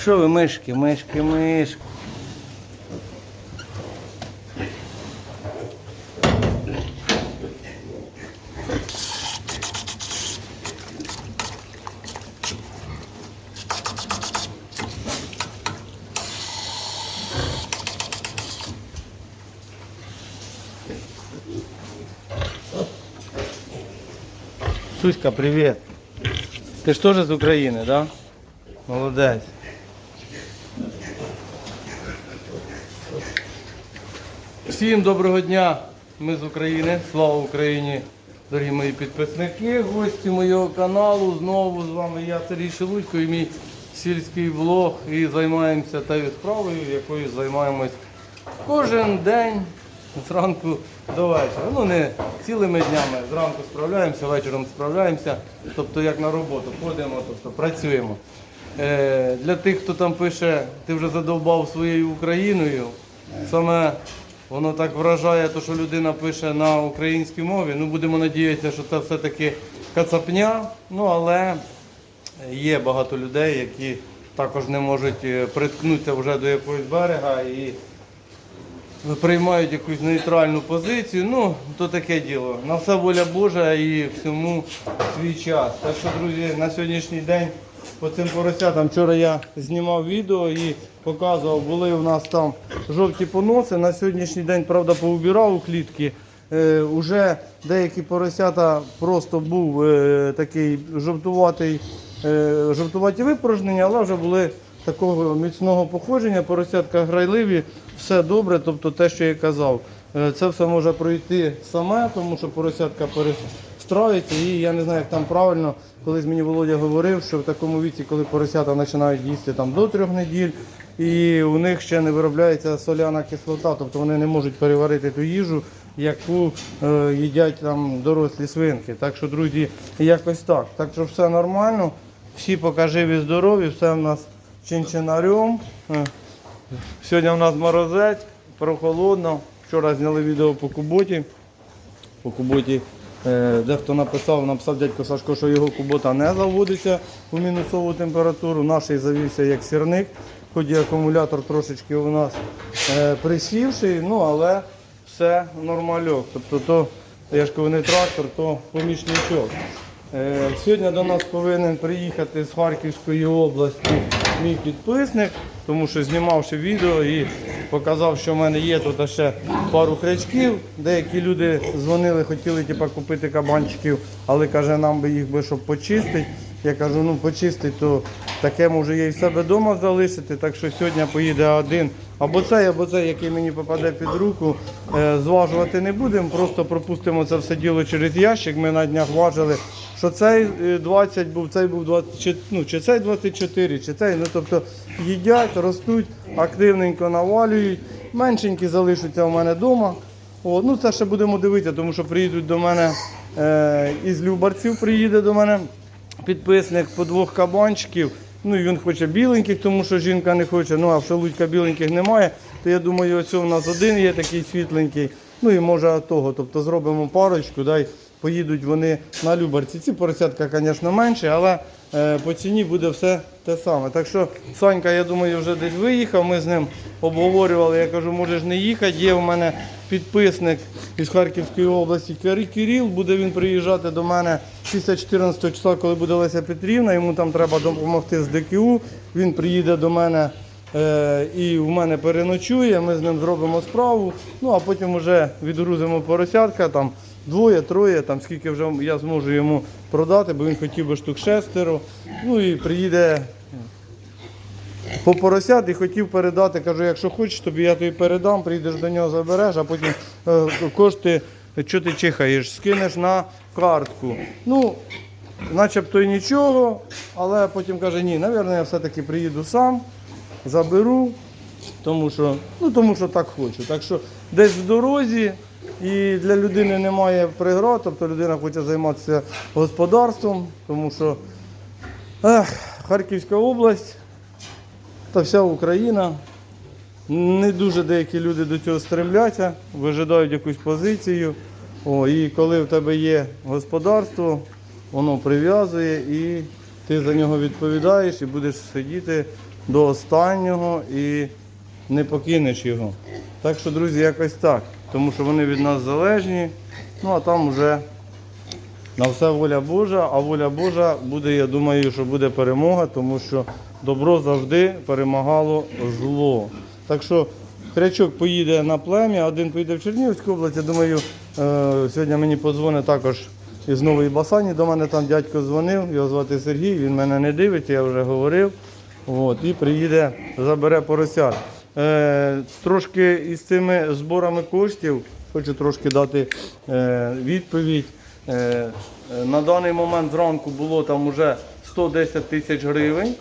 Що ви, мишки, мишки, мишки? Суська, привіт. Ти ж теж з України, да? Молодець. Всім доброго дня. Ми з України. Слава Україні! Дорогі мої підписники, гості моєго каналу. Знову з вами я Сергій Шелудько і мій сільський влог. І займаємося тією справою, якою займаємось кожен день зранку до вечора. Ну не цілими днями. Зранку справляємося, вечором справляємося. Тобто як на роботу ходимо, тобто працюємо. Е, для тих, хто там пише, ти вже задовбав своєю Україною. Саме воно так вражає, то, що людина пише на українській мові. Ну, будемо надіятися, що це все-таки кацапня. Ну, але є багато людей, які також не можуть е, приткнутися вже до якогось берега і приймають якусь нейтральну позицію. Ну, то таке діло. На все воля Божа і всьому свій час. Так що, друзі, на сьогоднішній день по цим поросятам вчора я знімав відео і показував, були у нас там жовті поноси. На сьогоднішній день, правда, поубирав у клітки. Е, уже деякі поросята просто був е, такий жовтуватий, е, жовтуваті випорожнення, але вже були такого міцного походження, поросятка грайливі, все добре, тобто те, що я казав. Е, Це все може пройти саме, тому що поросятка перестраюється і я не знаю, як там правильно. Колись мені Володя говорив, що в такому віці, коли поросята починають їсти там до трьох неділь, і у них ще не виробляється соляна кислота, тобто вони не можуть переварити ту їжу, яку е, їдять там дорослі свинки. Так що, друзі, якось так. Так що все нормально, всі поки живі, здорові, все в нас чинчинарем. Е, Сьогодні у нас морозець, прохолодно. Вчора зняли відео по куботі. По куботі е, дехто написав, написав дядько Сашко, що його кубота не заводиться у мінусову температуру. Наш завівся як сірник, хоч і акумулятор трошечки у нас е, присівший, ну але все нормальок. Тобто то, я ж не трактор, то помічничок. Е, Сьогодні до нас повинен приїхати з Харківської області мій підписник, тому що знімавши відео і показав, що в мене є тут ще пару хрячків. Деякі люди дзвонили, хотіли типу, купити кабанчиків, але каже, нам би їх би щоб почистити. Я кажу, ну почистити, то таке може я і в себе вдома залишити. Так що сьогодні поїде один або цей, або цей, який мені попаде під руку. Е, Зважувати не будемо, просто пропустимо це все діло через ящик. Ми на днях важили, що цей е, 20 був, цей був 20, чи, ну, чи цей 24, чи цей. Ну тобто їдять, ростуть, активненько навалюють. Меншенькі залишаться у мене вдома. О, ну це ще будемо дивитися, тому що приїдуть до мене е, із Любарців, приїде до мене підписник по двох кабанчиків. Ну і він хоче біленьких, тому що жінка не хоче. Ну а в шалудька біленьких немає. То я думаю, ось у нас один є такий світленький. Ну і може того. Тобто зробимо парочку, дай поїдуть вони на Любарці. Ці поросятка, звісно, менші, але е, по ціні буде все те саме. Так що Санька, я думаю, вже десь виїхав. Ми з ним обговорювали. Я кажу, можеш не їхати. Є у мене підписник із Харківської області Кирил. Буде він приїжджати до мене після 14 числа, коли буде Леся Петрівна. Йому там треба допомогти з ДКУ. Він приїде до мене. е, І в мене переночує, ми з ним зробимо справу, ну а потім вже відгрузимо поросятка, там двоє, троє, там скільки вже я зможу йому продати, бо він хотів би штук шестеро. Ну і приїде по поросят і хотів передати. Кажу, якщо хочеш, тобі я тобі передам, приїдеш до нього, забереш, а потім е, кошти, що ти чихаєш, скинеш на картку. Ну, начебто і нічого, але потім каже, ні, напевно, я все-таки приїду сам, заберу, тому що, ну, тому що так хочу. Так що десь в дорозі і для людини немає преград, тобто людина хоче займатися господарством, тому що ех, Харківська область та вся Україна. Не дуже деякі люди до цього стремляться, вижидають якусь позицію. О, і коли в тебе є господарство, воно прив'язує і ти за нього відповідаєш і будеш сидіти до останнього і не покинеш його. Так що, друзі, якось так. Тому що вони від нас залежні. Ну а там вже на все воля Божа, а воля Божа буде, я думаю, що буде перемога, тому що добро завжди перемагало зло. Так що Хрячок поїде на плем'я, один поїде в Чернігівську область. Я думаю, е, сьогодні мені подзвонить також із Нової Басані. До мене там дядько дзвонив, його звати Сергій, він мене не дивиться, я вже говорив. От, і приїде, забере поросят. Е, трошки із цими зборами коштів хочу трошки дати е, відповідь. Е, на даний момент зранку було там уже 110 тисяч гривень.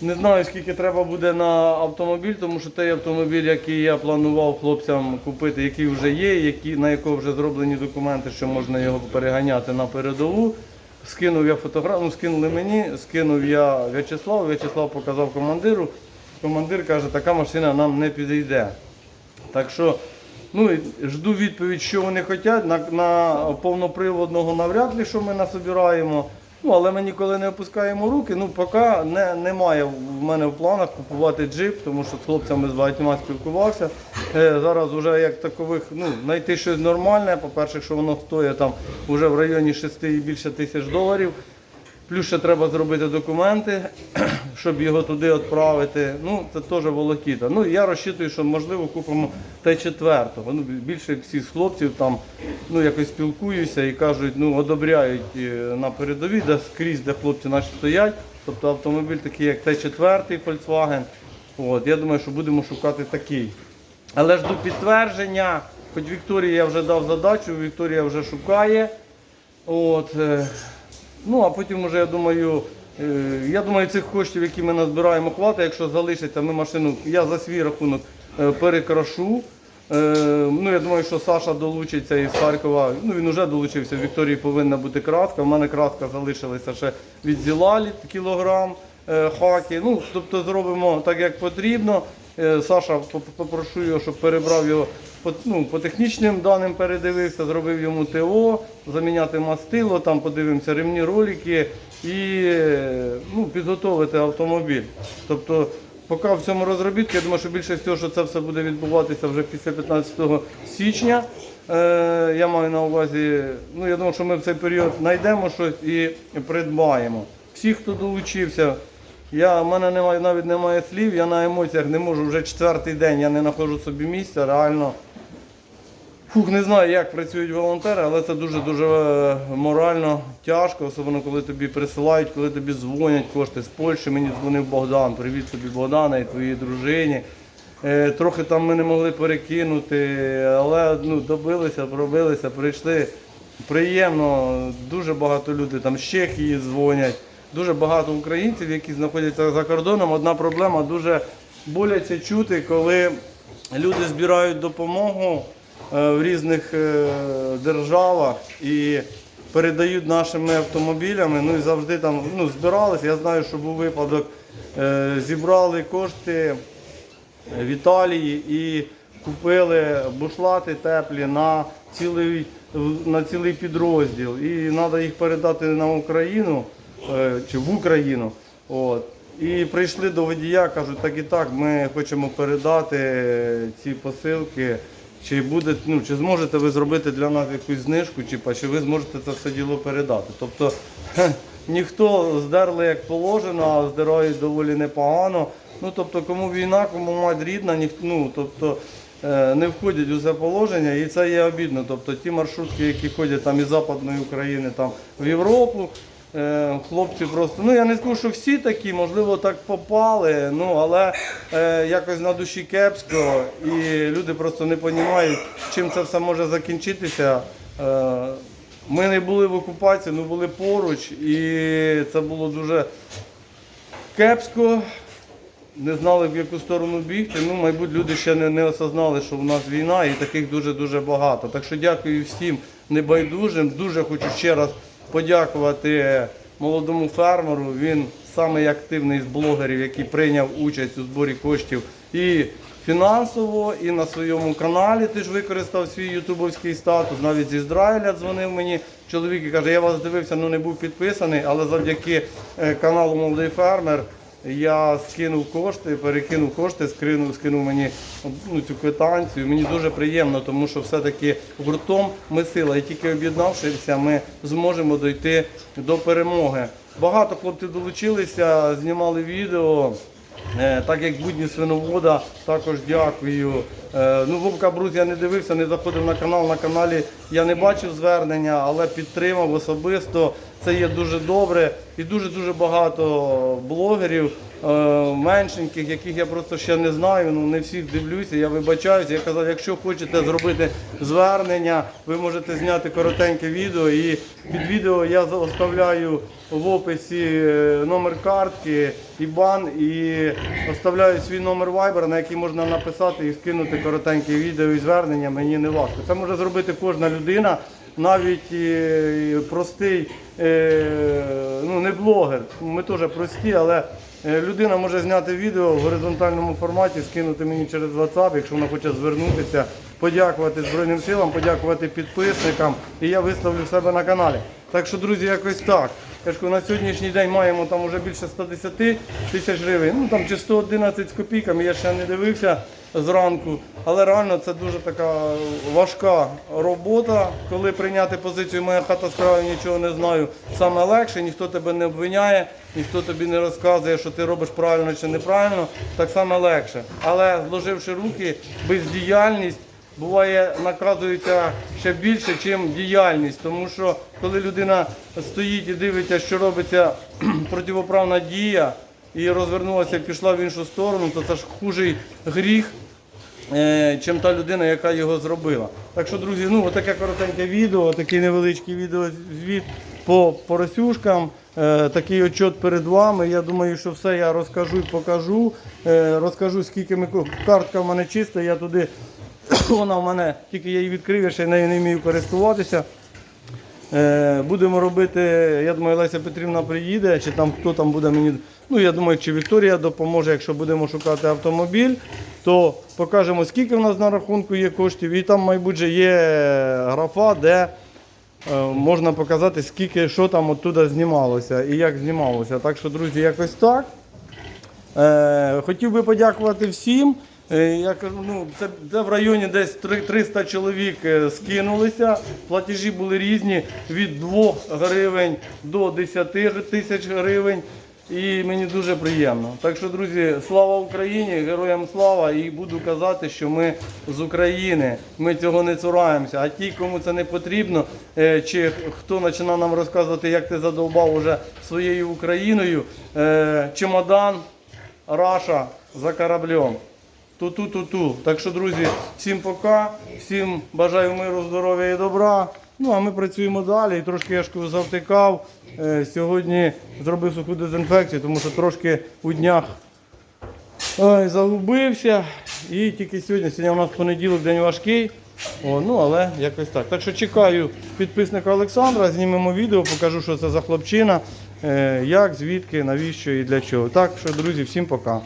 Не знаю, скільки треба буде на автомобіль, тому що той автомобіль, який я планував хлопцям купити, який вже є, які, на якого вже зроблені документи, що можна його переганяти на передову. Скинув я фотографію, ну, скинули мені, скинув я В'ячеслав, В'ячеслав показав командиру. Командир каже, така машина нам не підійде. Так що ну, жду відповідь, що вони хочуть. На, на повноприводного навряд ли, що ми насобираємо. Ну, але ми ніколи не опускаємо руки. Ну, поки не, немає в мене в планах купувати джип, тому що з хлопцями з багатьма спілкувався. Е, зараз вже як такових, ну, знайти щось нормальне. По-перше, що воно стоїть там вже в районі 6 і більше тисяч доларів. Плюс ще треба зробити документи, щоб його туди відправити. Ну, це теж волокіта. Ну, я розчитую, що можливо купимо Т4. Ну, більше з хлопців там ну, якось спілкуюся і кажуть, ну, одобряють е, на передовій, де скрізь, де хлопці наші стоять. Тобто автомобіль такий, як Т4 Volkswagen. От, я думаю, що будемо шукати такий. Але жду підтвердження. Хоч Вікторії я вже дав задачу, Вікторія вже шукає. От, е, ну, а потім вже, я думаю, е, я думаю, цих коштів, які ми назбираємо, хватить. Якщо залишиться, ми машину, я за свій рахунок е, перекрашу. Е, ну, я думаю, що Саша долучиться із Харкова. Ну, він вже долучився. Вікторії повинна бути краска. У мене краска залишилася ще від Зілалі кілограм хаки. Ну, тобто зробимо так, як потрібно. Саша поп- попрошу його, щоб перебрав його по, ну, по технічним даним, передивився, зробив йому ТО, заміняти мастило, там подивимося ремні ролики і ну, підготовити автомобіль. Тобто, поки в цьому розробітку, я думаю, що більше всього, що це все буде відбуватися вже після 15 січня. Е, я маю на увазі, ну я думаю, що ми в цей період знайдемо щось і придбаємо. Всі, хто долучився, я, в мене немає, навіть немає слів, я на емоціях не можу вже четвертий день, я не знаходжу собі місця, реально. Фух, не знаю, як працюють волонтери, але це дуже-дуже е, морально тяжко, особливо коли тобі присилають, коли тобі дзвонять кошти з Польщі. Мені дзвонив Богдан. Привіт тобі, Богдана і твоїй дружині. Е, Трохи там ми не могли перекинути, але ну, добилися, пробилися, прийшли. Приємно, дуже багато людей там з Чехії дзвонять, дуже багато українців, які знаходяться за кордоном. Одна проблема дуже боляче чути, коли люди збирають допомогу в різних е, державах і передають нашими автомобілями. Ну і завжди там ну, збиралися. Я знаю, що був випадок, е, зібрали кошти в Італії і купили бушлати теплі на цілий, на цілий підрозділ. І треба їх передати на Україну е, чи в Україну. От. І прийшли до водія, кажуть, так і так, ми хочемо передати ці посилки. Чи буде, ну, чи зможете ви зробити для нас якусь знижку, чи, чи ви зможете це все діло передати? Тобто хе, ніхто здерли як положено, а здирають доволі непогано. Ну тобто, кому війна, кому мать рідна, ніх, ну, тобто, е, не входять у це положення, і це є обідно. Тобто ті маршрутки, які ходять там із Западної України там, в Європу, е, хлопці просто, ну я не скажу, що всі такі, можливо, так попали, ну але е, якось на душі кепсько, і люди просто не розуміють, чим це все може закінчитися. Е, ми не були в окупації, ми були поруч, і це було дуже кепсько. Не знали, в яку сторону бігти. Ну, мабуть, люди ще не, не осознали, що в нас війна, і таких дуже-дуже багато. Так що дякую всім небайдужим. Дуже хочу ще раз подякувати молодому фермеру. Він самий активний з блогерів, який прийняв участь у зборі коштів і фінансово, і на своєму каналі теж використав свій ютубовський статус. Навіть з Ізраїля дзвонив мені чоловік і каже, я вас дивився, ну не був підписаний, але завдяки е, каналу Молодий фермер. Я скинув кошти, перекинув кошти, скинув, скинув мені ну, цю квитанцію. Мені дуже приємно, тому що все-таки гуртом ми сила. І тільки об'єднавшися, ми зможемо дойти до перемоги. Багато хлопців долучилися, знімали відео. Е, Так як будні свиновода, також дякую. Е, Ну, Вовка Брус я не дивився, не заходив на канал. На каналі я не бачив звернення, але підтримав особисто. Це є дуже добре. І дуже-дуже багато блогерів е, меншеньких, яких я просто ще не знаю. Ну не всіх дивлюся. Я вибачаюся. Я казав, якщо хочете зробити звернення, ви можете зняти коротеньке відео. І під відео я оставляю в описі номер картки, ІБАН і оставляю свій номер Viber, на який можна написати і скинути коротеньке відео і звернення. Мені не важко. Це може зробити кожна людина. Навіть е, простий, е, ну не блогер, ми теж прості, але е, людина може зняти відео в горизонтальному форматі, скинути мені через WhatsApp, якщо вона хоче звернутися, подякувати Збройним силам, подякувати підписникам, і я виставлю себе на каналі. Так що, друзі, якось так. Я ж кажу, на сьогоднішній день маємо там вже більше 110 тисяч гривень, ну там чи 111 з копійками, я ще не дивився зранку. Але реально це дуже така важка робота, коли прийняти позицію Моя хата справи нічого не знаю. Саме легше, ніхто тебе не обвиняє, ніхто тобі не розказує, що ти робиш правильно чи неправильно, так само легше. Але зложивши руки, бездіяльність буває наказується ще більше, ніж діяльність. Тому що коли людина стоїть і дивиться, що робиться противоправна дія, і розвернулася пішла в іншу сторону, то це ж хужий гріх, е, чим та людина, яка його зробила. Так що, друзі, ну отаке коротеньке відео, такий невеличкий відеозвіт по поросюшкам. Е, такий отчет перед вами. Я думаю, що все я розкажу і покажу. Е, розкажу, скільки ми картка в мене чиста, я туди. Вона в мене, тільки я її відкрив, я ще нею не вмію користуватися. Е, Будемо робити, я думаю, Леся Петрівна приїде, чи там хто там буде мені. Ну, я думаю, чи Вікторія допоможе, якщо будемо шукати автомобіль, то покажемо, скільки в нас на рахунку є коштів. І там, мабуть, є графа, де е, можна показати, скільки що там оттуда знімалося і як знімалося. Так що, друзі, якось так. Е, хотів би подякувати всім. Е, Я кажу, ну це, це в районі десь 300 чоловік е, скинулися. Платежі були різні від 2 гривень до 10 тисяч гривень. І мені дуже приємно. Так що, друзі, слава Україні, героям слава! І буду казати, що ми з України. Ми цього не цураємося. А ті, кому це не потрібно, е, чи хто починав нам розказувати, як ти задовбав уже своєю Україною, чемодан, Раша за кораблем. Ту-ту-ту-ту. Так що, друзі, всім пока, всім бажаю миру, здоров'я і добра. Ну а ми працюємо далі. І трошки я ж завтикав. Е, Сьогодні зробив суху дезінфекцію, тому що трошки у днях ой, загубився. І тільки сьогодні, сьогодні у нас понеділок день важкий. О, ну але якось так. Так що чекаю підписника Олександра, знімемо відео, покажу, що це за хлопчина, е, як, звідки, навіщо і для чого. Так що, друзі, всім пока.